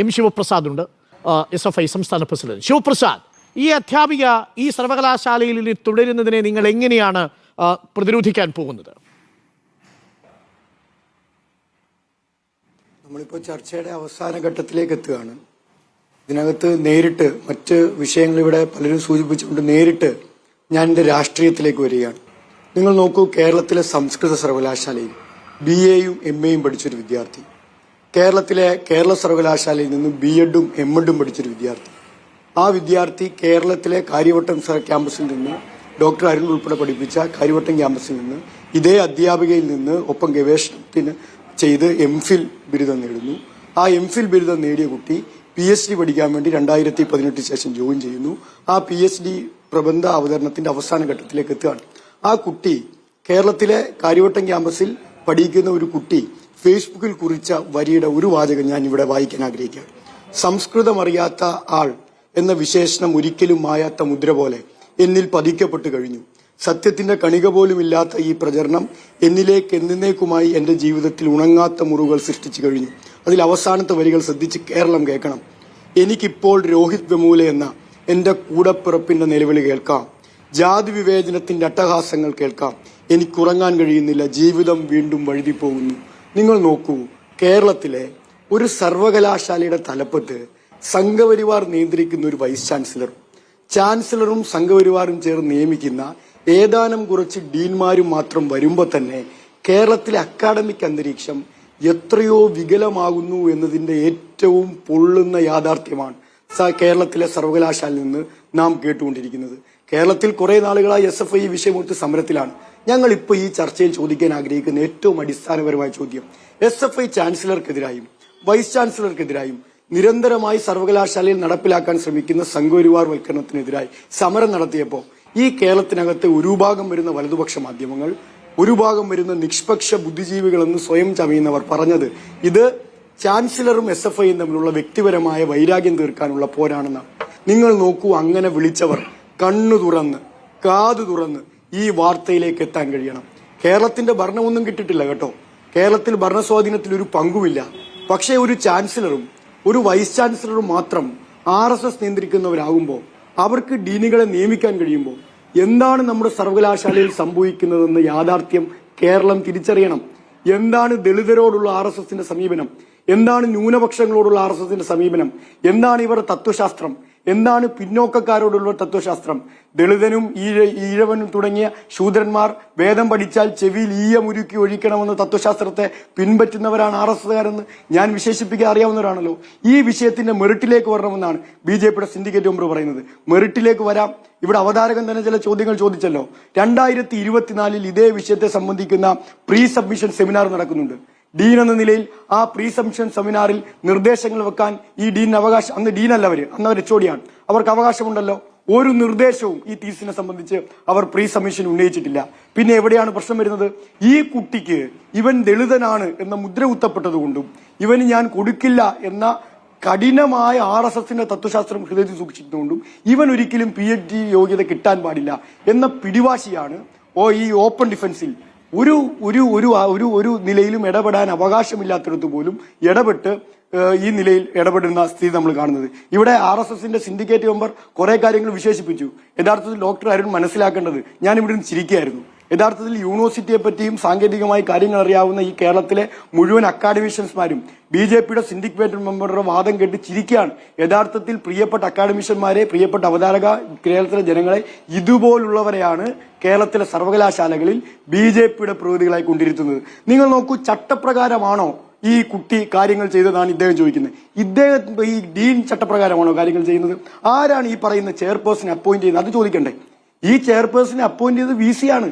M Sivaprasad ഉണ്ട് S F I സംസ്ഥാന president. Sivaprasad ഈ അധ്യാപിക ഈ സർവകലാശാലയിൽ തുടരുന്നതിനെ നിങ്ങൾ എങ്ങനെയാണ് പ്രതിരോധിക്കാൻ പോകുന്നത്? നമ്മളിപ്പോൾ ചർച്ചയുടെ അവസാന ഘട്ടത്തിലേക്ക് എത്തുകയാണ്. ഇതിനകത്ത് നേരിട്ട് മറ്റ് വിഷയങ്ങൾ ഇവിടെ പലരും സൂചിപ്പിച്ചുകൊണ്ട് നേരിട്ട് ഞാൻ എന്റെ രാഷ്ട്രീയത്തിലേക്ക് വരികയാണ്. നിങ്ങൾ നോക്കൂ കേരളത്തിലെ സംസ്കൃത സർവകലാശാലയിൽ ബി എയും എം എയും പഠിച്ചൊരു വിദ്യാർത്ഥി. കേരളത്തിലെ കേരള സർവകലാശാലയിൽ നിന്ന് ബി എഡും എം എഡും പഠിച്ചൊരു വിദ്യാർത്ഥി. ആ വിദ്യാർത്ഥി കേരളത്തിലെ കാര്യവട്ടം ക്യാമ്പസിൽ നിന്ന് ഡോക്ടർ അരുൺ ഉൾപ്പെടെ പഠിപ്പിച്ച കാര്യവട്ടം ക്യാമ്പസിൽ നിന്ന് ഇതേ അധ്യാപികയിൽ നിന്ന് ഒപ്പം ഗവേഷണത്തിന് ചെയ്ത് എം ഫിൽ ബിരുദം നേടുന്നു. ആ എം ഫിൽ ബിരുദം നേടിയ കുട്ടി പി എച്ച് ഡി പഠിക്കാൻ വേണ്ടി രണ്ടായിരത്തി പതിനെട്ട് ശേഷം ജോയിൻ ചെയ്യുന്നു. ആ പി എച്ച് ഡി പ്രബന്ധ അവതരണത്തിന്റെ അവസാന ഘട്ടത്തിലേക്ക് എത്തുകയാണ്. ആ കുട്ടി കേരളത്തിലെ കാര്യവട്ടം ക്യാമ്പസിൽ പഠിക്കുന്ന ഒരു കുട്ടി ഫേസ്ബുക്കിൽ കുറിച്ച വരിയുടെ ഒരു വാചകം ഞാൻ ഇവിടെ വായിക്കാൻ ആഗ്രഹിക്കുകയാണ്. സംസ്കൃതം അറിയാത്ത ആൾ എന്ന വിശേഷണം ഒരിക്കലും മായാത്ത മുദ്ര പോലെ എന്നിൽ പതിക്കപ്പെട്ടു കഴിഞ്ഞു. സത്യത്തിന്റെ കണിക പോലും ഇല്ലാത്ത ഈ പ്രചരണം എന്നിലേക്ക് എന്നേക്കുമായി എന്റെ ജീവിതത്തിൽ ഉണങ്ങാത്ത മുറിവുകൾ സൃഷ്ടിച്ചു കഴിഞ്ഞു. അതിൽ അവസാനത്തെ വരികൾ ശ്രദ്ധിച്ച് കേരളം കേൾക്കണം. എനിക്കിപ്പോൾ രോഹിത് വെമൂല എന്ന എന്റെ കൂടപ്പിറപ്പിന്റെ നിലവിളി കേൾക്കാം. ജാതി വിവേചനത്തിന്റെ അട്ടഹാസങ്ങൾ കേൾക്കാം. എനിക്ക് എനിക്കുറങ്ങാൻ കഴിയുന്നില്ല. ജീവിതം വീണ്ടും വഴുതി പോകുന്നു നിങ്ങൾ നോക്കൂ കേരളത്തിലെ ഒരു സർവകലാശാലയുടെ തലപ്പത്ത് സംഘപരിവാർ നിയന്ത്രിക്കുന്ന ഒരു വൈസ് ചാൻസലർ. ചാൻസലറും സംഘപരിവാറും ചേർന്ന് നിയമിക്കുന്ന ഏതാനും കുറച്ച് ഡീൻമാരും മാത്രം വരുമ്പോൾ തന്നെ കേരളത്തിലെ അക്കാഡമിക് അന്തരീക്ഷം എത്രയോ വികലമാകുന്നു എന്നതിന്റെ ഏറ്റവും പൊള്ളുന്ന യാഥാർത്ഥ്യമാണ് കേരളത്തിലെ സർവകലാശാലയിൽ നിന്ന് നാം കേട്ടുകൊണ്ടിരിക്കുന്നത്. കേരളത്തിൽ കുറെ നാളുകളായി എസ് എഫ് ഐ വിഷയമെടുത്ത് സമരത്തിലാണ്. ഞങ്ങൾ ഇപ്പോൾ ഈ ചർച്ചയിൽ ചോദിക്കാൻ ആഗ്രഹിക്കുന്ന ഏറ്റവും അടിസ്ഥാനപരമായ ചോദ്യം എസ് എഫ് ഐ ചാൻസലർക്കെതിരായും വൈസ് ചാൻസലർക്കെതിരായും നിരന്തരമായി സർവകലാശാലയിൽ നടപ്പിലാക്കാൻ ശ്രമിക്കുന്ന സംഘപരിവാർ വൽക്കരണത്തിനെതിരായി സമരം നടത്തിയപ്പോൾ ഈ കേരളത്തിനകത്ത് ഒരു ഭാഗം വരുന്ന വലതുപക്ഷ മാധ്യമങ്ങൾ ഒരു ഭാഗം വരുന്ന നിഷ്പക്ഷ ബുദ്ധിജീവികളെന്ന് സ്വയം ചമയുന്നവർ പറഞ്ഞത് ഇത് ചാൻസലറും എസ് എഫ് ഐയും തമ്മിലുള്ള വ്യക്തിപരമായ വൈരാഗ്യം തീർക്കാനുള്ള പോരാണെന്നാണ്. നിങ്ങൾ നോക്കൂ അങ്ങനെ വിളിച്ചവർ കണ്ണു തുറന്ന് കാതു തുറന്ന് ഈ വാർത്തയിലേക്ക് എത്താൻ കഴിയണം. കേരളത്തിന്റെ ഭരണമൊന്നും കിട്ടിയിട്ടില്ല കേട്ടോ. കേരളത്തിൽ ഭരണസ്വാധീനത്തിൽ ഒരു പങ്കുമില്ല. പക്ഷേ ഒരു ചാൻസലറും ഒരു വൈസ് ചാൻസലറും മാത്രം ആർ എസ് എസ് നിയന്ത്രിക്കുന്നവരാകുമ്പോൾ അവർക്ക് ഡീനുകളെ നിയമിക്കാൻ കഴിയുമ്പോൾ എന്താണ് നമ്മുടെ സർവകലാശാലയിൽ സംഭവിക്കുന്നതെന്ന് യാഥാർത്ഥ്യം കേരളം തിരിച്ചറിയണം. എന്താണ് ദളിതരോടുള്ള ആർ എസ് എസിന്റെ സമീപനം? എന്താണ് ന്യൂനപക്ഷങ്ങളോടുള്ള ആർ എസ് എസിന്റെ സമീപനം? എന്താണ് ഇവരുടെ തത്വശാസ്ത്രം? എന്താണ് പിന്നോക്കക്കാരോടുള്ള തത്വശാസ്ത്രം? ദളിതനും ഈഴ ഈഴവനും തുടങ്ങിയ ശൂദ്രന്മാർ വേദം പഠിച്ചാൽ ചെവിയിൽ ഈയമുരുക്കി ഒഴിക്കണമെന്ന തത്വശാസ്ത്രത്തെ പിൻപറ്റുന്നവരാണ് ആർ എസ് എസ്കാരെന്ന് ഞാൻ വിശേഷിപ്പിക്കാൻ അറിയാവുന്നവരാണല്ലോ. ഈ വിഷയത്തിന്റെ മെറിറ്റിലേക്ക് വരണമെന്നാണ് ബി ജെ പിയുടെ സിൻഡിക്കേറ്റ് മെമ്പർ പറയുന്നത്. മെറിറ്റിലേക്ക് വരാം. ഇവിടെ അവതാരകൻ തന്നെ ചില ചോദ്യങ്ങൾ ചോദിച്ചല്ലോ. രണ്ടായിരത്തി ഇരുപത്തിനാലിൽ ഇതേ വിഷയത്തെ സംബന്ധിക്കുന്ന പ്രീ സബ്മിഷൻ സെമിനാർ നടക്കുന്നുണ്ട്. ഡീൻ എന്ന നിലയിൽ ആ പ്രീ സബ്മിഷൻ സെമിനാറിൽ നിർദ്ദേശങ്ങൾ വെക്കാൻ ഈ ഡീൻ അവകാശം. അന്ന് ഡീൻ അല്ല അവർ. അന്ന് അവർ എച്ചോടിയാണ് അവർക്ക് അവകാശമുണ്ടല്ലോ. ഒരു നിർദ്ദേശവും ഈ തീസിനെ സംബന്ധിച്ച് അവർ പ്രീ സബ്മിഷൻ ഉന്നയിച്ചിട്ടില്ല. പിന്നെ എവിടെയാണ് പ്രശ്നം വരുന്നത്? ഈ കുട്ടിക്ക് ഇവൻ ദളിതനാണ് എന്ന മുദ്ര കുത്തപ്പെട്ടതുകൊണ്ടും ഇവന് ഞാൻ കൊടുക്കില്ല എന്ന കഠിനമായ ആർ എസ് എസിന്റെ തത്വശാസ്ത്രം ഹൃദയത്തിൽ സൂക്ഷിച്ചതുകൊണ്ടും ഇവൻ ഒരിക്കലും പി എച്ച് ഡി യോഗ്യത കിട്ടാൻ പാടില്ല എന്ന പിടിവാശിയാണ് ഓ ഈ ഓപ്പൺ ഡിഫൻസിൽ ഒരു ഒരു ഒരു ഒരു ഒരു നിലയിലും ഇടപെടാൻ അവകാശമില്ലാത്തിടത്ത് പോലും ഇടപെട്ട് ഈ നിലയിൽ ഇടപെടുന്ന സ്ഥിതി നമ്മൾ കാണുന്നത്. ഇവിടെ ആർ എസ് എസിന്റെ സിൻഡിക്കേറ്റ് മെമ്പർ കുറെ കാര്യങ്ങൾ വിശേഷിപ്പിച്ചു. യഥാർത്ഥത്തിൽ ഡോക്ടർ അരുൺ മനസ്സിലാക്കേണ്ടത് ഞാൻ ഇവിടെ ചിരിക്കുകയായിരുന്നു. യഥാർത്ഥത്തിൽ യൂണിവേഴ്സിറ്റിയെ പറ്റിയും സാങ്കേതികമായി കാര്യങ്ങൾ അറിയാവുന്ന ഈ കേരളത്തിലെ മുഴുവൻ അക്കാഡമിഷ്യൻസ്മാരും ബി ജെ പിയുടെ സിൻഡിക്കേറ്റ് മെമ്പറുടെ വാദം കേട്ട് ചിരിക്കുകയാണ്. യഥാർത്ഥത്തിൽ പ്രിയപ്പെട്ട അക്കാഡമിഷ്യന്മാരെ പ്രിയപ്പെട്ട അവതാരക കേരളത്തിലെ ജനങ്ങളെ ഇതുപോലുള്ളവരെയാണ് കേരളത്തിലെ സർവകലാശാലകളിൽ ബി ജെ പിയുടെ പ്രതിനിധികളായി കൊണ്ടിരുത്തുന്നത് നിങ്ങൾ നോക്കൂ ചട്ടപ്രകാരമാണോ ഈ കുട്ടി കാര്യങ്ങൾ ചെയ്തതാണ് ഇദ്ദേഹം ചോദിക്കുന്നത്. ഇദ്ദേഹം ഈ ഡീൻ ചട്ടപ്രകാരമാണോ കാര്യങ്ങൾ ചെയ്യുന്നത്? ആരാണ് ഈ പറയുന്ന ചെയർപേഴ്സൺ അപ്പോയിന്റ് ചെയ്യുന്നത്? അത് ചോദിക്കണ്ടേ. ഈ ചെയർപേഴ്സണെ അപ്പോയിന്റ് ചെയ്തത് വി സി ആണ്.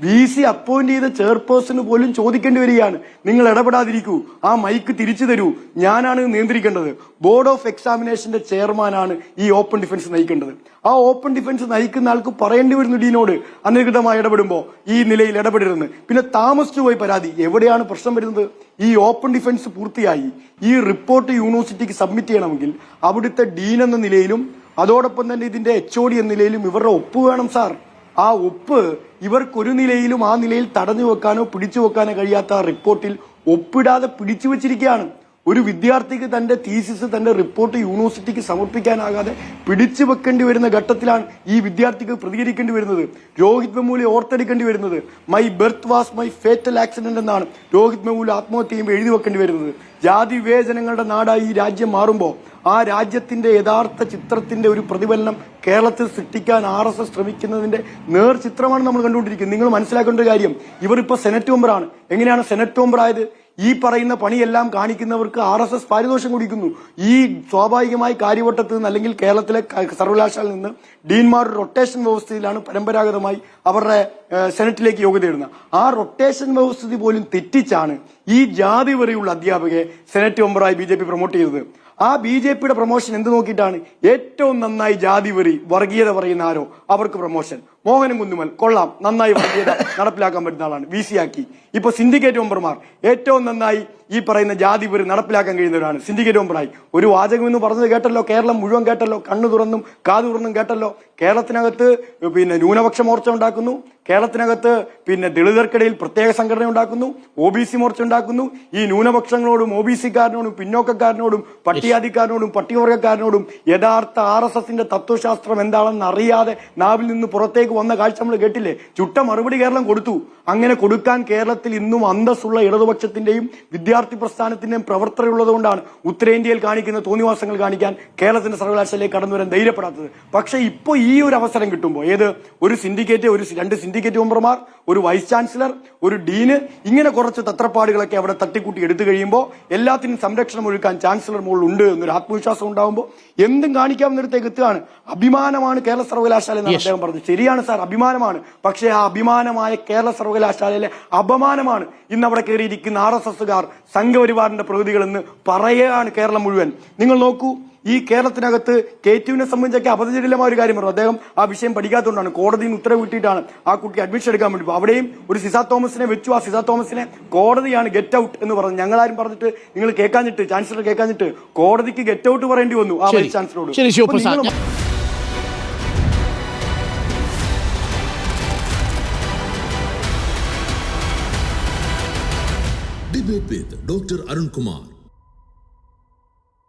വി സി അപ്പോയിന്റ് ചെയ്ത ചെയർപേഴ്സണ് പോലും ചോദിക്കേണ്ടി വരികയാണ്. നിങ്ങൾ ഇടപെടാതിരിക്കൂ. ആ മൈക്ക് തിരിച്ചു തരൂ. ഞാനാണ് നിയന്ത്രിക്കേണ്ടത്. ബോർഡ് ഓഫ് എക്സാമിനേഷന്റെ ചെയർമാനാണ് ഈ ഓപ്പൺ ഡിഫൻസ് നയിക്കേണ്ടത്. ആ ഓപ്പൺ ഡിഫൻസ് നയിക്കുന്ന ആൾക്ക് പറയേണ്ടി വരുന്നു ഡീനോട്. അനധികൃതമായി ഇടപെടുമ്പോൾ ഈ നിലയിൽ ഇടപെടരുന്ന് പിന്നെ താമസിച്ചു പോയി പരാതി. എവിടെയാണ് പ്രശ്നം വരുന്നത്? ഈ ഓപ്പൺ ഡിഫൻസ് പൂർത്തിയായി. ഈ റിപ്പോർട്ട് യൂണിവേഴ്സിറ്റിക്ക് സബ്മിറ്റ് ചെയ്യണമെങ്കിൽ അവിടുത്തെ ഡീൻ എന്ന നിലയിലും അതോടൊപ്പം തന്നെ ഇതിന്റെ എച്ച് ഒ ഡി എന്ന നിലയിലും ഇവരുടെ ഒപ്പ് വേണം സാർ. ആ ഒപ്പ് ഇവർക്കൊരു നിലയിലും ആ നിലയിൽ തടഞ്ഞു വെക്കാനോ പിടിച്ചു വെക്കാനോ കഴിയാത്ത ആ റിപ്പോർട്ടിൽ ഒപ്പിടാതെ പിടിച്ചു വെച്ചിരിക്കുകയാണ്. ഒരു വിദ്യാർത്ഥിക്ക് തന്റെ തീസിസ് തന്റെ റിപ്പോർട്ട് യൂണിവേഴ്സിറ്റിക്ക് സമർപ്പിക്കാനാകാതെ പിടിച്ചു വെക്കേണ്ടി വരുന്ന ഘട്ടത്തിലാണ് ഈ വിദ്യാർത്ഥിക്ക് പ്രതികരിക്കേണ്ടി വരുന്നത്. രോഹിത് മെമൂലി ഓർത്തെടുക്കേണ്ടി വരുന്നത്. My birth was my fatal accident എന്നാണ് രോഹിത് മെമൂലി ആത്മഹത്യയും എഴുതി വെക്കേണ്ടി വരുന്നത്. ജാതി വിവേചനങ്ങളുടെ നാടായി ഈ രാജ്യം മാറുമ്പോൾ ആ രാജ്യത്തിന്റെ യഥാർത്ഥ ചിത്രത്തിന്റെ ഒരു പ്രതിഫലനം കേരളത്തിൽ സൃഷ്ടിക്കാൻ ആർ എസ് എസ് ശ്രമിക്കുന്നതിന്റെ നേർ ചിത്രമാണ് നമ്മൾ കണ്ടുകൊണ്ടിരിക്കുന്നത്. നിങ്ങൾ മനസ്സിലാക്കേണ്ട ഒരു കാര്യം ഇവർ ഇപ്പോൾ സെനറ്റ് മെമ്പറാണ് എങ്ങനെയാണ് സെനറ്റ് മെമ്പർ ആയത്? ഈ പറയുന്ന പണിയെല്ലാം കാണിക്കുന്നവർക്ക് ആർ എസ് എസ് പാരിതോഷം കൊടുക്കുന്നു. ഈ സ്വാഭാവികമായി കാര്യവട്ടത്തിൽ നിന്ന് അല്ലെങ്കിൽ കേരളത്തിലെ സർവകലാശാലയിൽ നിന്ന് ഡീൻമാർ റൊട്ടേഷൻ വ്യവസ്ഥയിലാണ് പരമ്പരാഗതമായി അവരുടെ സെനറ്റിലേക്ക് യോഗ്യത ഇടുന്നത് ആ റൊട്ടേഷൻ വ്യവസ്ഥിതി പോലും തെറ്റിച്ചാണ് ഈ ജാതി വരെയുള്ള അധ്യാപകയെ സെനറ്റ് മെമ്പറായി ബി പ്രൊമോട്ട് ചെയ്തത്. ആ ബി ജെ പിയുടെ പ്രൊമോഷൻ എന്ത് നോക്കിയിട്ടാണ്? ഏറ്റവും നന്നായി ജാതി വെറി വർഗീയത പറയുന്ന ആരോ? അവർക്ക് പ്രൊമോഷൻ. മോഹനൻ കുന്നുമൽ കൊള്ളാം. നന്നായി വർഗീയത നടപ്പിലാക്കാൻ പറ്റുന്ന ആളാണ്. വി സി ആക്കി ഇപ്പൊ സിൻഡിക്കേറ്റ് മെമ്പർമാർ. ഏറ്റവും നന്നായി ഈ പറയുന്ന ജാതി പേര് നടപ്പിലാക്കാൻ കഴിയുന്നവരാണ്. സിൻഡിക്കേറ്റ് മെമ്പറായി. ഒരു വാചകം എന്ന് പറഞ്ഞത് കേട്ടല്ലോ? കേരളം മുഴുവൻ കേട്ടല്ലോ? കണ്ണു തുറന്നും കാതു തുറന്നും കേട്ടല്ലോ? കേരളത്തിനകത്ത് പിന്നെ ന്യൂനപക്ഷ മോർച്ച ഉണ്ടാക്കുന്നു. കേരളത്തിനകത്ത് പിന്നെ ദളിതർക്കിടയിൽ പ്രത്യേക സംഘടന ഉണ്ടാക്കുന്നു. ഒ ബി സി മോർച്ച ഉണ്ടാക്കുന്നു. ഈ ന്യൂനപക്ഷങ്ങളോടും ഒ ബി സിക്കാരനോടും പിന്നോക്കക്കാരനോടും പട്ടികാധിക്കാരനോടും പട്ടികവർഗക്കാരനോടും യഥാർത്ഥ ആർ എസ് എസിന്റെ തത്വശാസ്ത്രം എന്താണെന്ന് അറിയാതെ നാവിൽ നിന്ന് പുറത്തേക്ക് വന്ന കാഴ്ച നമ്മൾ കേട്ടില്ലേ? ചുട്ട മറുപടി കേരളം കൊടുത്തു. അങ്ങനെ കൊടുക്കാൻ കേരളത്തിൽ ഇന്നും അന്തസ്സുള്ള ഇടതുപക്ഷത്തിന്റെയും വിദ്യാർത്ഥി പ്രസ്ഥാനത്തിന്റെയും പ്രവർത്തകരുള്ളത് കൊണ്ടാണ് ഉത്തരേന്ത്യയിൽ കാണിക്കുന്ന തോന്നിവാസങ്ങൾ കാണിക്കാൻ കേരളത്തിന്റെ സർവകലാശാലയിലേക്ക് കടന്നു വരാൻ ധൈര്യപ്പെടാത്തത്. പക്ഷേ ഇപ്പോൾ ഈ ഒരു അവസരം കിട്ടുമ്പോൾ ഏത്? ഒരു സിൻഡിക്കേറ്റ് ഒരു രണ്ട് സിൻഡിക്കേറ്റ് മെമ്പർമാർ ഒരു വൈസ് ചാൻസലർ ഒരു ഡീന് ഇങ്ങനെ കുറച്ച് തത്രപ്പാടുകളൊക്കെ അവിടെ തട്ടിക്കൂട്ടി എടുത്തു കഴിയുമ്പോൾ എല്ലാത്തിനും സംരക്ഷണം ഒഴുക്കാൻ ചാൻസലർ മുകളിൽ ഉണ്ട് എന്നൊരു ആത്മവിശ്വാസം ഉണ്ടാകുമ്പോൾ എന്തും കാണിക്കാവുന്നിടത്തേക്ക് എത്തുകയാണ്. അഭിമാനമാണ് കേരള സർവകലാശാല എന്ന് അദ്ദേഹം പറഞ്ഞു ശരിയാണ് സാർ അഭിമാനമാണ്. പക്ഷേ ആ അഭിമാനമായ കേരള സർവകലാശാലയിലെ അപമാനമാണ് ഇന്ന് അവിടെ കയറിയിരിക്കുന്ന ആർ എസ് എസുകാർ സംഘപരിവാറിന്റെ പ്രതിനിധികൾ എന്ന് പറയുകയാണ് കേരളം മുഴുവൻ. നിങ്ങൾ നോക്കൂ ഈ കേരളത്തിനകത്ത് കെ ടുവിനെ സംബന്ധിച്ചൊക്കെ അപരിചിതമായ ഒരു കാര്യം പറഞ്ഞു അദ്ദേഹം ആ വിഷയം പഠിക്കാത്തതുകൊണ്ടാണ്. കോടതിയിൽ നിന്ന് ഉത്തരവ് കിട്ടിയിട്ടാണ് ആ കുട്ടിക്ക് അഡ്മിഷൻ എടുക്കാൻ വേണ്ടി. അവിടെയും ഒരു സിസാ തോമസിനെ വെച്ചു. ആ സിസാ തോമസിനെ കോടതിയാണ് ഗെറ്റ് ഔട്ട് എന്ന് പറഞ്ഞു ആരും പറഞ്ഞിട്ട് നിങ്ങൾ കേൾക്കാഞ്ഞിട്ട് ചാൻസലർ കേൾക്കാഞ്ഞിട്ട് കോടതിക്ക് ഗെറ്റ് ഔട്ട് പറയേണ്ടി വന്നു. ആ വൈസ് ചാൻസലറോട്. With doctor Arunkumar